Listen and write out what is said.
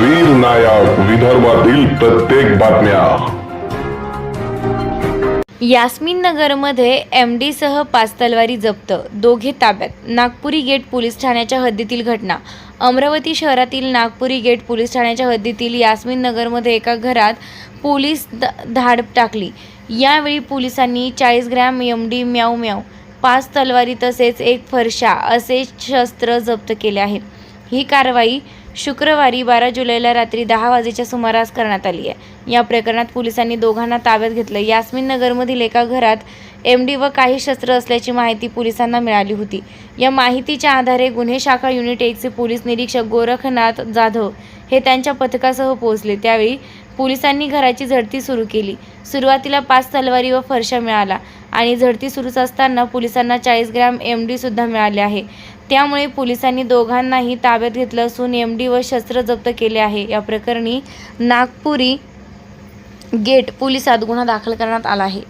वीर नायक विदर्भातील प्रत्येक बातम्या. यास्मिन नगरमध्ये एम डीसह पाच तलवारी जप्त. दोघे ताब्यात. नागपुरी गेट पोलीस ठाण्याच्या हद्दीतील घटना. अमरावती शहरातील नागपुरी गेट पोलीस ठाण्याच्या हद्दीतील यास्मिन नगरमध्ये एका घरात पोलीस धाड टाकली. यावेळी पोलिसांनी चाळीस ग्रॅम एम डी म्याव म्याव पाच तलवारी तसेच एक फरशा असे शस्त्र जप्त केले आहे. ही कारवाई शुक्रवारी बारा जुलैला रात्री दहा वाजेच्या सुमारास करण्यात आली आहे. या प्रकरणात पोलिसांनी दोघांना ताब्यात घेतलं. यास्मिन नगरमधील एका घरात एम डी व काही शस्त्र असल्याची माहिती पोलिसांना मिळाली होती. या माहितीच्या आधारे गुन्हे शाखा युनिट एकचे पोलीस निरीक्षक गोरखनाथ जाधव हे त्यांच्या पथकासह पोहोचले. त्यावेळी पोलिसांनी घराची झडती सुरू केली. सुरुवातीला पाच तलवारी व फरशा मिळाला. आणि झडती सुरूच असताना पोलिसांना चाळीस ग्रॅम एम डी सुद्धा मिळाले आहे. त्यामुळे पोलिसांनी दोघांनाही ताब्यात घेतलं असून एम डी व शस्त्र जप्त केले आहे. या प्रकरणी नागपुरी गेट पोलिसात गुन्हा दाखल करण्यात आला आहे.